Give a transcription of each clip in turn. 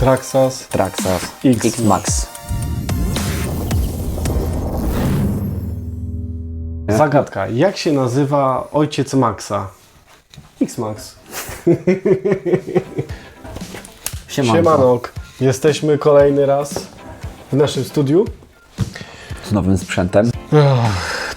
Traxas. Traxxas X. X-Max. Zagadka. Jak się nazywa ojciec Maxa? X-Max. Siemanko. Siemanok. Jesteśmy kolejny raz w naszym studiu. Z nowym sprzętem.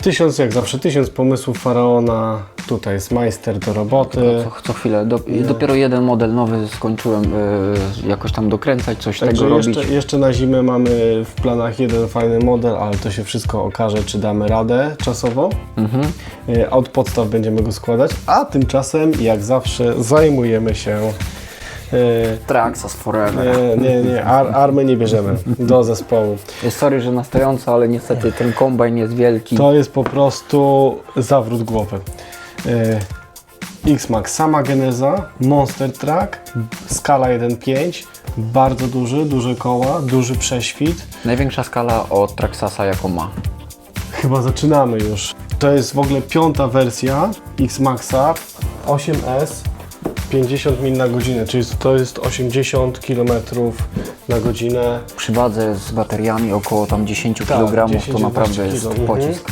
Tysiąc, jak zawsze, tysiąc pomysłów faraona. Tutaj jest majster do roboty. Co, co chwilę, do, dopiero jeden model nowy skończyłem y, jakoś tam dokręcać, coś Także tego robić. jeszcze, jeszcze na zimę mamy w planach jeden fajny model, ale to się wszystko okaże, czy damy radę czasowo. Mhm. Y, Od podstaw będziemy go składać, a tymczasem, jak zawsze, zajmujemy się. Y, Traxxas Forever. Nie, nie, nie, ar, army nie bierzemy do zespołu. Sorry, że na stojąco, ale niestety ten kombajn jest wielki. To jest po prostu zawrót głowy. Y, X-Max, sama geneza, Monster Truck, skala 1.5, bardzo duży, duże koła, duży prześwit. Największa skala od Traxxasa jaką ma. Chyba zaczynamy już. To jest w ogóle piąta wersja X-Maxa 8S 50 mil na godzinę, czyli to jest 80 km na godzinę. Przy wadze z bateriami około tam 10 Tak, kg 10-12 to naprawdę jest kilo, mhm. pocisk.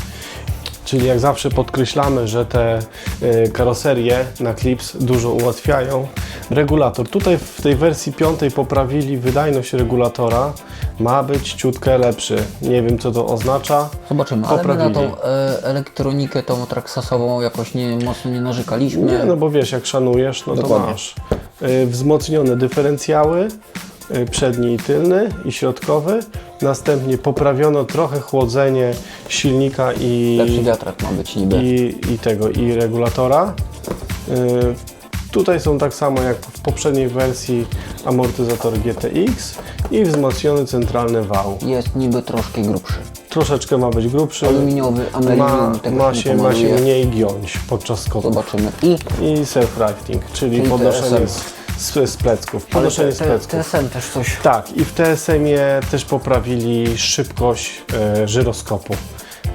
Czyli jak zawsze podkreślamy, że te y, karoserie na Clips dużo ułatwiają. Regulator. Tutaj w tej wersji piątej poprawili wydajność regulatora. Ma być ciutkę lepszy. Nie wiem co to oznacza. Zobaczymy, ale my na Poprawili. tą e, elektronikę, tą Traxxasową jakoś nie, mocno nie narzekaliśmy. Nie, no bo wiesz, jak szanujesz, no Dokładnie. to masz. Y, wzmocnione dyferencjały, przedni i tylny i środkowy. Następnie poprawiono trochę chłodzenie silnika i, Lepszy wiatrak ma być niby. i, i tego, i regulatora. Y, tutaj są tak samo jak w poprzedniej wersji amortyzator GTX i wzmocniony centralny wał. Jest niby troszkę grubszy. Troszeczkę ma być grubszy. Aluminiowy, Ma, tego ma, się, ma się mniej giąć podczas skoku. Zobaczymy. I I self-rafting, czyli, Czyli podnoszenie TSM. Z, z, z plecków. ale Podnoszenie te, z te, plecków. TSM też coś. Tak, i w TSM-ie też poprawili szybkość e, żyroskopu.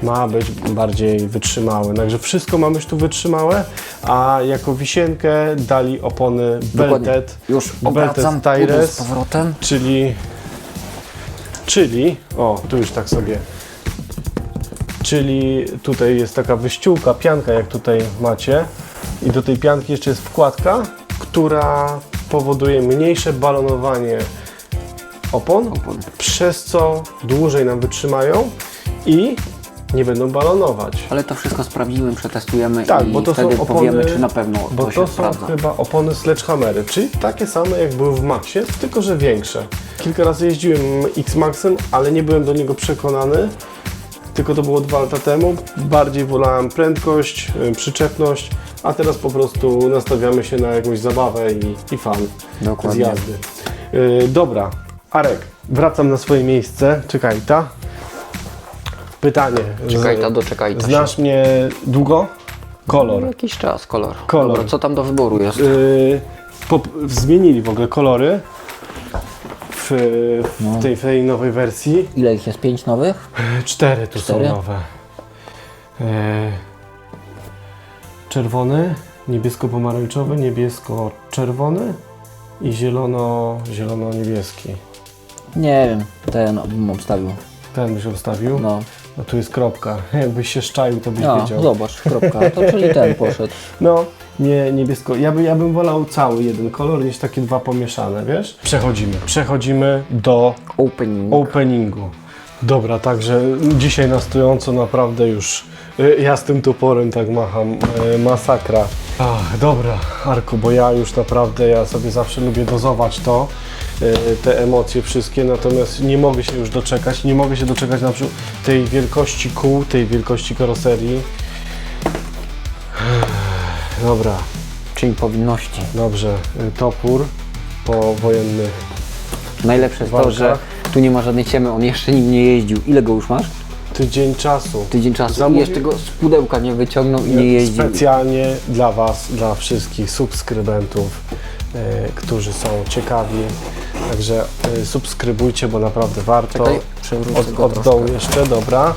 Ma być bardziej wytrzymały. Także wszystko ma być tu wytrzymałe, a jako wisienkę dali opony Dokładnie. Belted, Już Belted obracam z Tires, powrotem. czyli, czyli, o, tu już tak sobie, czyli tutaj jest taka wyściółka, pianka, jak tutaj macie, i do tej pianki jeszcze jest wkładka, która powoduje mniejsze balonowanie opon, Opon. przez co dłużej nam wytrzymają i nie będą balonować. Ale to wszystko sprawdzimy, przetestujemy Tak, i bo to wtedy są opony, powiemy, czy na pewno bo to to, są sprawdza. chyba opony sledgehammery, czyli takie same jak były w Maxie, tylko że większe. Kilka razy jeździłem X-Maxem, ale nie byłem do niego przekonany, tylko to było dwa lata temu. Bardziej wolałem prędkość, y, przyczepność, a teraz po prostu nastawiamy się na jakąś zabawę i, i fan Dokładnie. z jazdy. Yy, dobra, Arek, wracam na swoje miejsce. Czekaj, ta. Pytanie. Czekaj, Z- ta, doczekaj. ta Znasz mnie długo? Kolor. Jakiś czas, kolor. Kolor. Dobra, co tam do wyboru jest? Yy, pop- zmienili w ogóle kolory w, w, tej, w tej nowej wersji. Ile ich jest? Pięć nowych? Cztery tu Cztery? są nowe. Yy, czerwony, niebiesko-pomarańczowy, niebiesko-czerwony i zielono, zielono-niebieski. Nie wiem, ten bym obstawił. Ten byś obstawił. No. No, tu jest kropka. Jakbyś się szczaił, to byś no wiedział. zobacz, kropka. To czyli ten poszedł. No, nie niebiesko. Ja, by, ja bym wolał cały jeden kolor niż takie dwa pomieszane, wiesz? Przechodzimy. Przechodzimy do Opening. openingu. Dobra, także dzisiaj na stojąco naprawdę już y, ja z tym toporem tak macham, y, masakra. Ach, dobra, Arku, bo ja już naprawdę, ja sobie zawsze lubię dozować to, y, te emocje wszystkie, natomiast nie mogę się już doczekać, nie mogę się doczekać na przykład tej wielkości kół, tej wielkości karoserii. Dobra, Czyli powinności. dobrze, y, topór powojenny. Najlepsze jest to, Walka. że tu nie ma żadnej ciemy, on jeszcze nim nie jeździł. Ile go już masz? Tydzień czasu. Tydzień czasu. Zamówi- I jeszcze go z pudełka nie wyciągnął i nie jeździł. Specjalnie dla Was, dla wszystkich subskrybentów, e, którzy są ciekawi. Także e, subskrybujcie, bo naprawdę warto. Czekaj, przewrócę Od, go od troszkę. dołu jeszcze, dobra.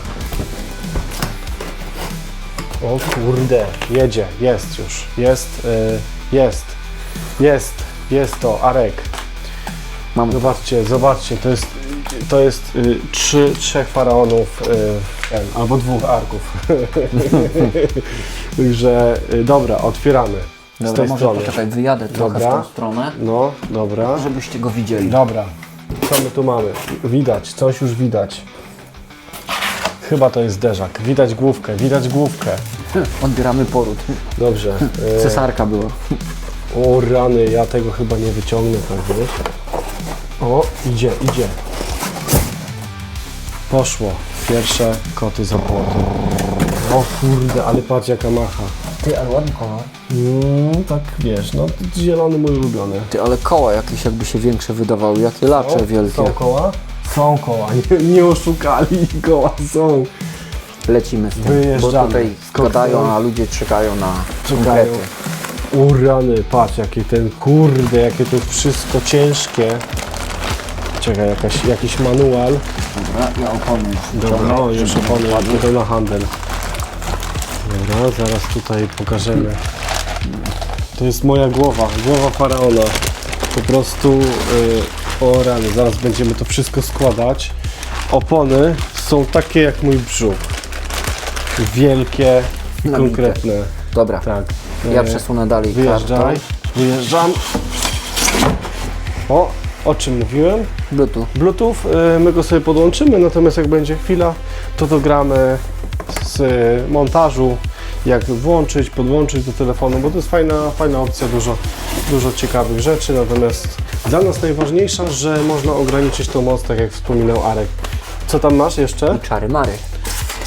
O kurde, jedzie, jest już, jest, e, jest, jest, jest to, Arek. Mam Zobaczcie, zobaczcie, to jest, to jest y, trzy, trzech faraonów, y, ten, albo dwóch arków. Także y, dobra, otwieramy z Dobra, tej może strony. poczekaj, wyjadę trochę Dobra. w tą stronę, No, dobra. żebyście go widzieli. Dobra, co my tu mamy? Widać, coś już widać. Chyba to jest zderzak. Widać główkę, widać główkę. Odbieramy poród. Dobrze. y, Cesarka była. O rany, ja tego chyba nie wyciągnę, tak wiesz? O, idzie, idzie. Poszło. Pierwsze koty za płotem. O kurde, ale patrz jaka macha. Ty, ale ładny kolor. Mm, tak wiesz, no zielony mój ulubiony. Ty, ale koła jakieś jakby się większe wydawały, jakie lacze O, wielkie. Są koła? Są koła, nie, nie oszukali, koła są. Lecimy z tym, bo Wyjeżdżamy. tutaj Skok- gadają, a ludzie czekają na Czekają. konkrety. O rany, patrz jakie ten, kurde, jakie to wszystko ciężkie. Czekaj, jakaś, jakiś manual. Dobra, ja opony już Dobra, o, już żeby opony, to na handel. Dobra, zaraz tutaj pokażemy. To jest moja głowa, głowa faraona. Po prostu, yy, o rany, zaraz będziemy to wszystko składać. Opony są takie jak mój brzuch. Wielkie, Nabite. konkretne. Dobra, Tak. ja E, przesunę dalej Wyjeżdżaj, karton. wyjeżdżam. O, o czym mówiłem? Bluetooth. Bluetooth, y, my go sobie podłączymy, natomiast jak będzie chwila, to dogramy z y, montażu, jak włączyć, podłączyć do telefonu, bo to jest fajna, fajna opcja, dużo, dużo ciekawych rzeczy, natomiast dla nas najważniejsza, że można ograniczyć tą moc, tak jak wspominał Arek. Co tam masz jeszcze? I czary mary.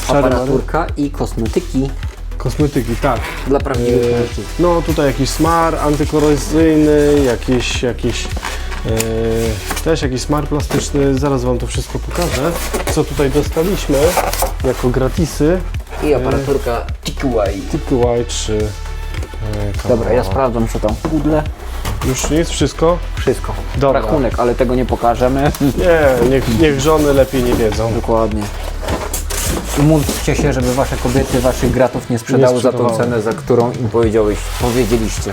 Czary. Aparaturka i kosmetyki Kosmetyki, tak. dla prawdziwych E, mężczyzn. No tutaj jakiś smar antykorozyjny, jakiś, jakiś e, też jakiś smar plastyczny, zaraz Wam to wszystko pokażę, co tutaj dostaliśmy jako gratisy, I aparaturka TQI. TQY 3 e, Dobra, ja sprawdzam co tam w pudle. Już nie jest wszystko? Wszystko. Dobra. Rachunek, ale tego nie pokażemy. Nie, niech, niech żony lepiej nie wiedzą. Dokładnie. Módlcie się, żeby wasze kobiety waszych gratów nie sprzedały, za tą sprzedawały. cenę, za którą im powiedziałeś, powiedzieliście.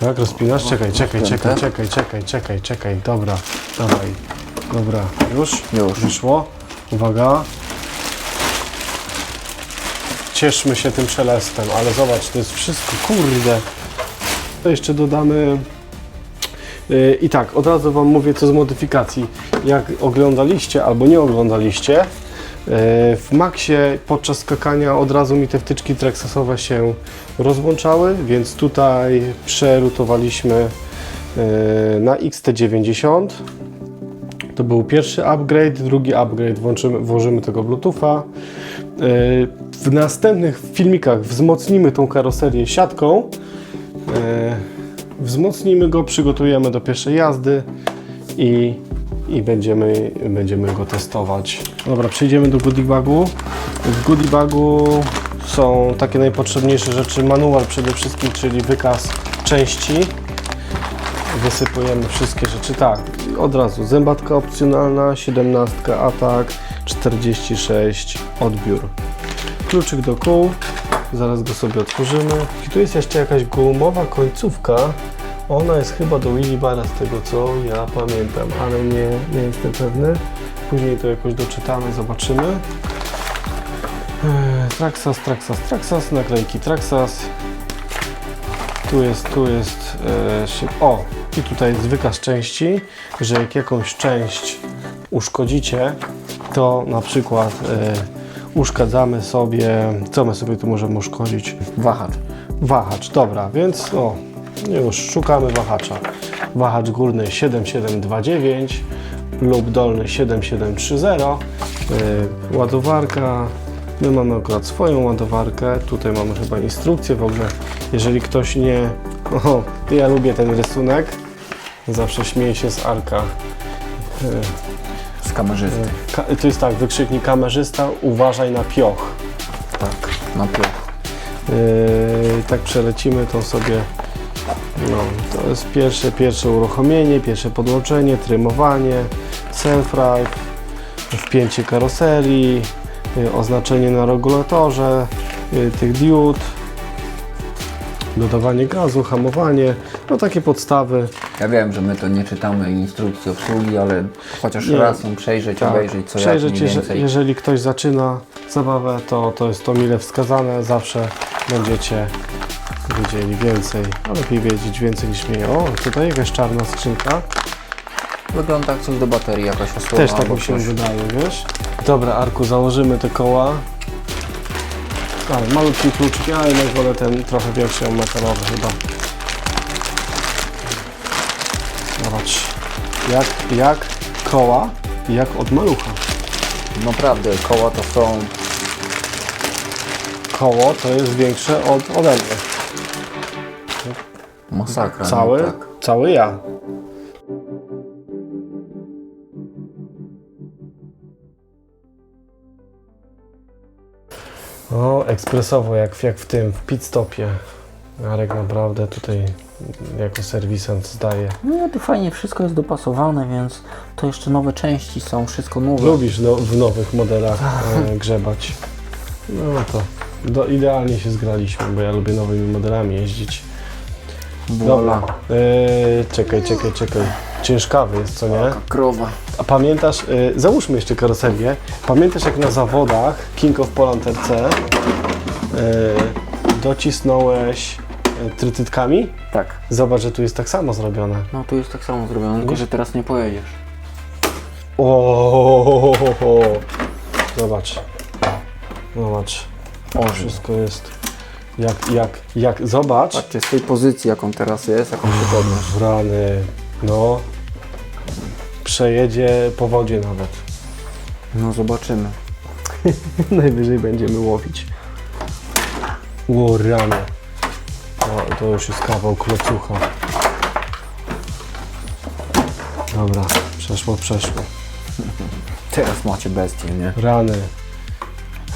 Tak, rozpinasz? Czekaj, czekaj, Piąte. czekaj, czekaj, czekaj, czekaj, czekaj, dobra, dawaj, dobra, już? Już. Wyszło, uwaga. Cieszmy się tym szelestem, ale zobacz, to jest wszystko, kurde. To jeszcze dodamy... Yy, I tak, od razu Wam mówię co z modyfikacji. Jak oglądaliście albo nie oglądaliście, yy, w Maxie podczas skakania od razu mi te wtyczki treksasowe się rozłączały, więc tutaj przerutowaliśmy yy, na XT90. To był pierwszy upgrade, drugi upgrade, włączymy, włożymy tego Bluetootha. Yy, W następnych filmikach wzmocnimy tą karoserię siatką. Yy, Wzmocnimy go, przygotujemy do pierwszej jazdy i, i będziemy, będziemy go testować. Dobra, przejdziemy do goodie bagu. W goodie bagu są takie najpotrzebniejsze rzeczy. Manual przede wszystkim, czyli wykaz części. Wysypujemy wszystkie rzeczy. Tak, od razu zębatka opcjonalna, 17 atak, 46 odbiór. Kluczyk do kół, zaraz go sobie otworzymy. I tu jest jeszcze jakaś gumowa końcówka. Ona jest chyba do Willibara z tego co ja pamiętam, ale nie, nie jestem pewny. Później to jakoś doczytamy, zobaczymy. Eee, Traxas, Traxas, Traxas, naklejki Traxas. Tu jest, tu jest, e, o, i tutaj jest wykaz części, że jak jakąś część uszkodzicie, to na przykład e, uszkadzamy sobie, co my sobie tu możemy uszkodzić? Wahacz. Wahacz, dobra, więc o, już szukamy wahacza. Wahacz górny 7729 lub dolny 7730. Yy, ładowarka. My mamy akurat swoją ładowarkę. Tutaj mamy chyba instrukcję w ogóle. Jeżeli ktoś nie. O, ja lubię ten rysunek. Zawsze śmieję się z Arka. Yy, Z kamerzysty. ka- to jest tak, wykrzyknik kamerzysta, uważaj na pioch. Tak, na pioch. Yy, tak przelecimy to sobie. No, to jest pierwsze, pierwsze uruchomienie, pierwsze podłączenie, trymowanie, self-drive, wpięcie karoserii, yy, oznaczenie na regulatorze yy, tych diod, dodawanie gazu, hamowanie, no takie podstawy. Ja wiem, że my to nie czytamy instrukcji obsługi, ale chociaż Nie. raz ją przejrzeć, obejrzeć co jak Tak. Przejrzeć, mniej jeże- więcej. jeżeli ktoś zaczyna zabawę, to, to jest to mile wskazane. Zawsze będziecie wiedzieli więcej, a lepiej wiedzieć więcej niż mniej. O, tutaj jakaś czarna skrzynka. Wygląda jak coś do baterii, jakaś osłona Też tak albo mi się coś. wydaje, wiesz? Dobra, Arku, założymy te koła. Ale malutki kluczyk, ja jednak wolę ten trochę większy, metalowy chyba. Jak, jak koła, jak od malucha. Naprawdę, koła to są... Koło to jest większe od, ode mnie. Masakra. Cały, No, tak. cały ja. O, ekspresowo, jak, jak w tym, w pit stopie. Jarek naprawdę tutaj jako serwisant zdaje. No to fajnie, wszystko jest dopasowane, więc to jeszcze nowe części są, wszystko nowe. Lubisz no, w nowych modelach e, grzebać. No to do, idealnie się zgraliśmy, bo ja lubię nowymi modelami jeździć. Dobra, e, czekaj, czekaj, czekaj. Ciężkawy jest, co nie? Krowa. A pamiętasz, y, załóżmy jeszcze karoserię, pamiętasz jak na zawodach King of Poland RC y, docisnąłeś trytytkami? Tak. Zobacz, że tu jest tak samo zrobione. No tu jest tak samo zrobione, tylko że teraz nie pojedziesz. O, Zobacz. Zobacz. O, Wszystko jest jak, jak, jak, zobacz. Patrzcie, z tej pozycji, jaką teraz jest, jaką się podniósł. Rany, no. Przejedzie po wodzie nawet. No zobaczymy. Najwyżej będziemy łowić. O rany. O, to już jest kawał klocucha. Dobra, przeszło, przeszło. Teraz macie bestię, nie? Rany.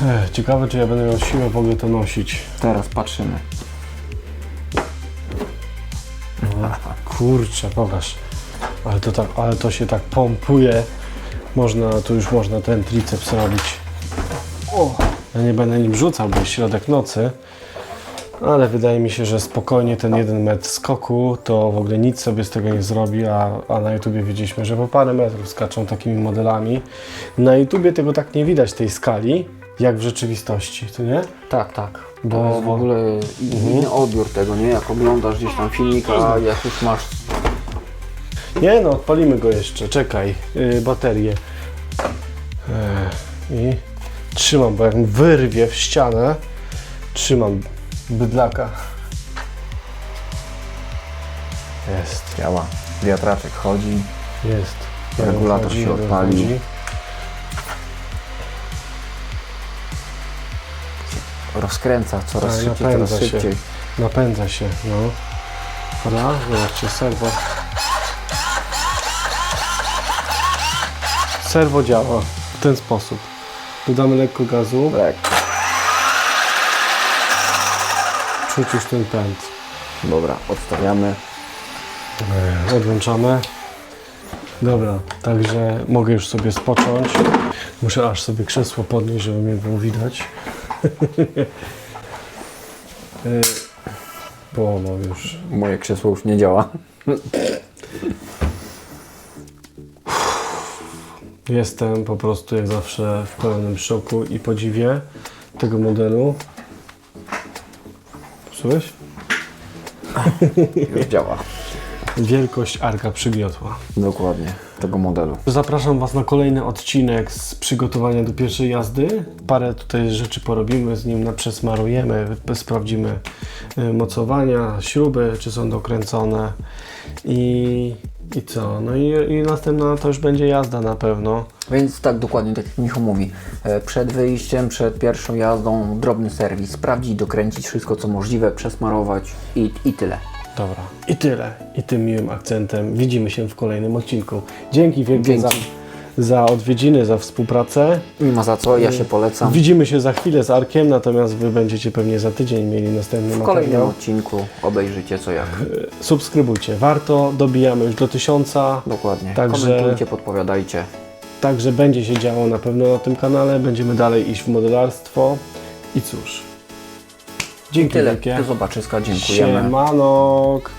Ech, ciekawe, czy ja będę miał siłę w ogóle to nosić. Teraz patrzymy. Kurczę, pokaż. Ale to, tak, ale to się tak pompuje. Można, tu już można ten triceps robić. O, ja nie będę nim rzucał, bo jest środek nocy. Ale wydaje mi się, że spokojnie ten jeden metr skoku to w ogóle nic sobie z tego nie zrobi, a, a na YouTubie widzieliśmy, że po parę metrów skaczą takimi modelami. Na YouTubie tego tak nie widać tej skali, jak w rzeczywistości, to nie? Tak, tak. Bo- to jest w ogóle inny odbiór tego, nie? Jak oglądasz gdzieś tam filmika, jak już masz... Nie no, odpalimy go jeszcze, czekaj, yy, baterię. Yy, I trzymam, bo jak wyrwie w ścianę, trzymam bydlaka. Jest, Działa. Wiatraczek chodzi. jest. Regulator się odpalił. chodzi. Rozkręca coraz Tak, szybciej, coraz napędza się. szybciej. Napędza się, no. Dobra, zobaczcie, serwo. Serwo działa w ten sposób. Dodamy lekko gazu. Tak. Już ten pęd. Dobra, odstawiamy. E, Odłączamy. Dobra, także mogę już sobie spocząć. Muszę aż sobie krzesło podnieść, żeby mnie było widać. E, Połamał już. Moje krzesło już nie działa. Jestem po prostu jak zawsze w pełnym szoku i podziwie tego modelu. Psułeś? Już działa. Wielkość arka przygniotła. Dokładnie. Tego modelu. Zapraszam Was na kolejny odcinek z przygotowania do pierwszej jazdy. Parę tutaj rzeczy porobimy z nim, przesmarujemy, sprawdzimy y, mocowania, śruby, czy są dokręcone i, i co. No i, i następna to już będzie jazda na pewno. Więc tak, dokładnie, tak jak Michał mówi. e, Przed wyjściem, przed pierwszą jazdą, drobny serwis. Sprawdzić, dokręcić wszystko, co możliwe, przesmarować i, i tyle. Dobra. I tyle. I tym miłym akcentem widzimy się w kolejnym odcinku. Dzięki wielkie Dzięki. za odwiedziny, za współpracę. Nie ma za co, ja się polecam. Widzimy się za chwilę z Arkiem, natomiast Wy będziecie pewnie za tydzień mieli następny W materiał. kolejnym odcinku obejrzycie co jak. subskrybujcie. Warto, dobijamy już do tysiąca, Dokładnie. Także- Komentujcie, podpowiadajcie. także będzie się działo na pewno na tym kanale. Będziemy dalej iść w modelarstwo. I cóż, dzięki Tyle. wielkie. Do zobaczyska, dziękujemy. Siemanok.